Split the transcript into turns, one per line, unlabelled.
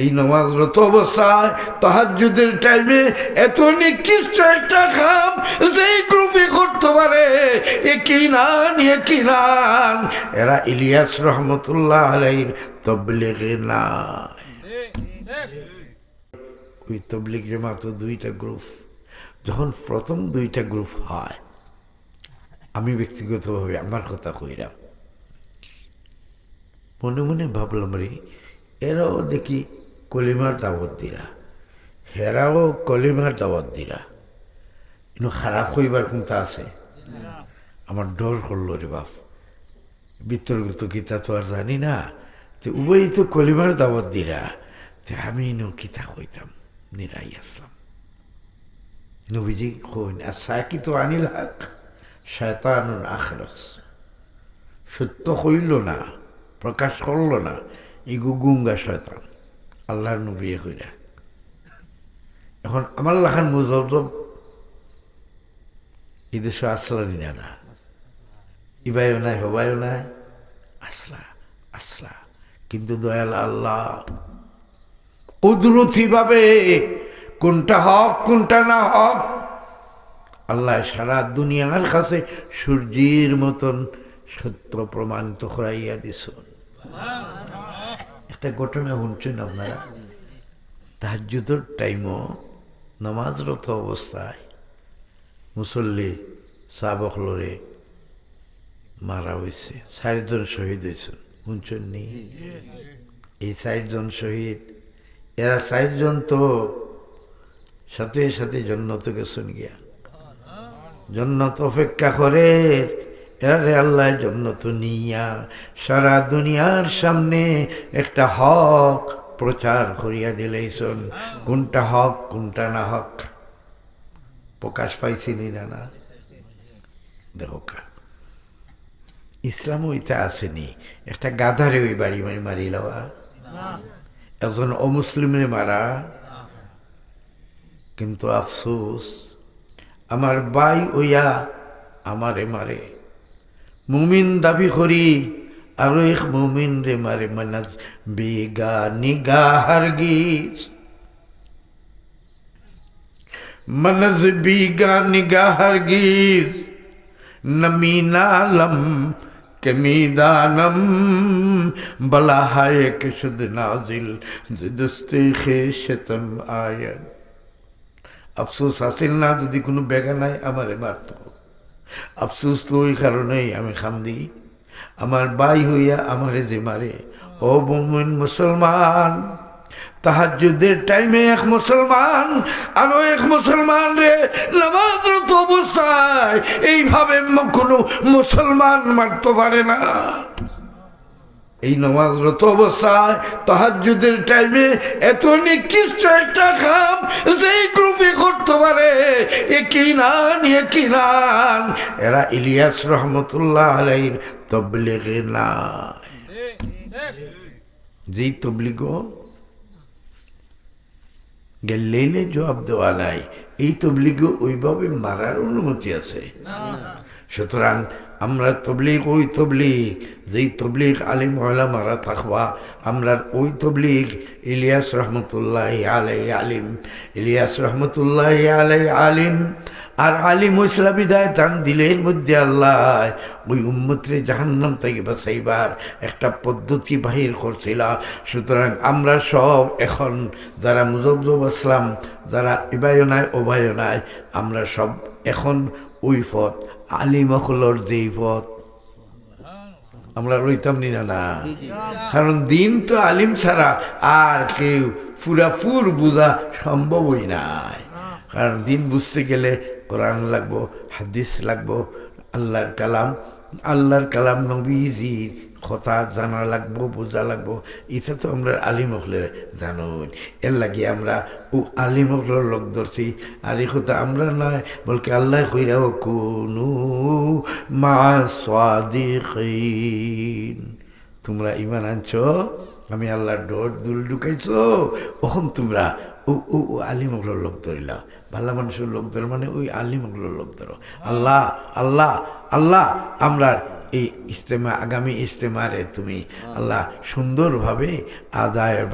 এই নমাজরত অবস্থায় তাহাজুদের টাইমে এত নিকৃষ্ট একটা খাম যেই গ্রুপে করতে পারে, এ কি নান, এ কি নান? এরা ইলিয়াস রহমতুল্লাহ আলাইর তবলিগে নাই। ওই তবলিগে মাত্র দুইটা গ্রুপ, যখন প্রথম দুইটা গ্রুপ হয়, আমি ব্যক্তিগতভাবে আমার কথা কইরাম। মনে মনে ভাবলাম রে, এরাও দেখি কলিমার দাওয়াত দিরা হেরাও কলিমার দাওয়াত দিরা কিন্তু খারাপ হইবার কোনটা আছে? আমার ডর করল রে বাপ। বিতর্কিত কিতা তো আর জানি না তো উভয়ই তো কলিমার দাওয়াত দিরা তে আমি নো গীতা কইতাম নিরাই আসলাম নবীজি কইন আর সাকিত আনিল হক শয়তানুন আখরস সত্য হইল না প্রকাশ করল না, ইগু গুঙ্গা শয়তান। আল্লাহর নবী কইরা। এখন আমার লাখান মুজব এই দেশে আসলানি না না ইবাইও নাই হবাইও নাই, আসলা আসলা। কিন্তু দয়াল আল্লাহ কুদরতি ভাবে কোনটা হক, কোনটা না হক, আল্লাহ সারা দুনিয়ার কাছে সূর্যের মতন সত্য প্রমাণিত করাইয়া দিস একটা ঘটনা শুনছেন আপনারা? তাহাজুদর টাইমও নামাজরত অবস্থায় মুসল্লি সাবক লড়ে মারা হয়েছে। চারজন শহীদ হয়েছেন। শুনছেন নি? এই চারজন শহীদ, এরা চারজন তো সাথে সাথে জন্নত গেছেন গিয়া। জন্নত অপেক্ষা করে এরে আল্লাহ জন্নত নিয়া সারা দুনিয়ার সামনে একটা হক প্রচার করিয়া দিলেইছন কোনটা হক, কোনটা না হক? প্রকাশ পাইছিনি না না? দেখো কা। ইসলাম ওইটা আসেনি। একটা গাধারে ওই বাড়ি মারি মারি লওয়া। একজন অমুসলিমে মারা। কিন্তু আফসোস, আমার বাই ওইয়া আমারে মারে। মুমিন দাবি করি, আরও এক মুমিন রে মারে মানাজ, বিগা নিগা হারগিজ মানাজ, বিগা নিগা হারগিজ নমিনালম কমিদানম বলা হায় কশুদ নাজিল দস্তে খেশতম আয়াত। আফসোস আসিল না, যদি কোনো বেগা নাই, আমারে মারত। আফসোস তো ওই কারণেই আমি খান্দি। আমার বাই হইয়া আমারে যে মারে, ও মুমিন মুসলমান তাহাজুদের টাইমে এক মুসলমান, আরও এক মুসলমান রে নামাজরত অবস্থায়, এইভাবে কোনো মুসলমান মারতে পারে না। এই নমাজরত অবস্থায় তাহাজুদের টাইমে এত নিকৃষ্ট একটা এ কি নান এ কি নান এরা ইলিয়াস রহমতুল্লাহ তবলিগে নাই। যেই তবলিগ গেলেইলে জবাব দেওয়া নাই, এই তবলিগ ওইভাবে মারার অনুমতি আছে। সুতরাং আমরা তবলিগ, ওই তবলিগ, যেই তবলিগ আলিম মারা থাকবা, আমরা ওই তবলিগ, ইলিয়াস রহমতুল্লাহ আলাই আলিম, ইলিয়াস রহমতুল্লাহ আলাই আলিম, আর আলিম ওইসলা বিদায় তান দিলের মধ্যে আল্লাহ, ওই উম্মত্রে জাহান্নাম থেকে বাঁচাইবার একটা পদ্ধতি বাহির করছিল। সুতরাং আমরা সব এখন যারা মুজব্জব আসলাম, যারা ইবায়নায়, ওবায়নায়, আমরা সব এখন ওই পথ আলিমখলর যেই পথ আমরা লইতাম নি না না? কারণ দিন তো আলিম ছাড়া আর কেউ পুরাপুর বোঝা সম্ভবই নাই। কারণ দিন বুঝতে গেলে কোরআন লাগবো হাদিস লাগবো আল্লাহর কালাম আল্লাহর কালাম নবীজির কথা জানা লাগবো, বোঝা লাগবো। এটা তো আমরা আলিম হলে জানো এর লাগি আমরা ও আলিম লোক ধরছি। আর এই কথা আমরা নয়, বলকে আল্লাহ কইরাও কোনো মা সাদিকিন। তোমরা ইমান আনছ, আমি আল্লাহর ডোর দুল ঢুকাইছো ওখন তোমরা ও আলিমগুলোর লোক ধরিলা। ভালো মানুষের লোক ধরো মানে ওই আলিমগুলোর লোক ধরো। আল্লাহ আল্লাহ আল্লাহ, আমরা এই ইজতেমা, আগামী ইজতেমারে তুমি আল্লাহ সুন্দরভাবে আদায়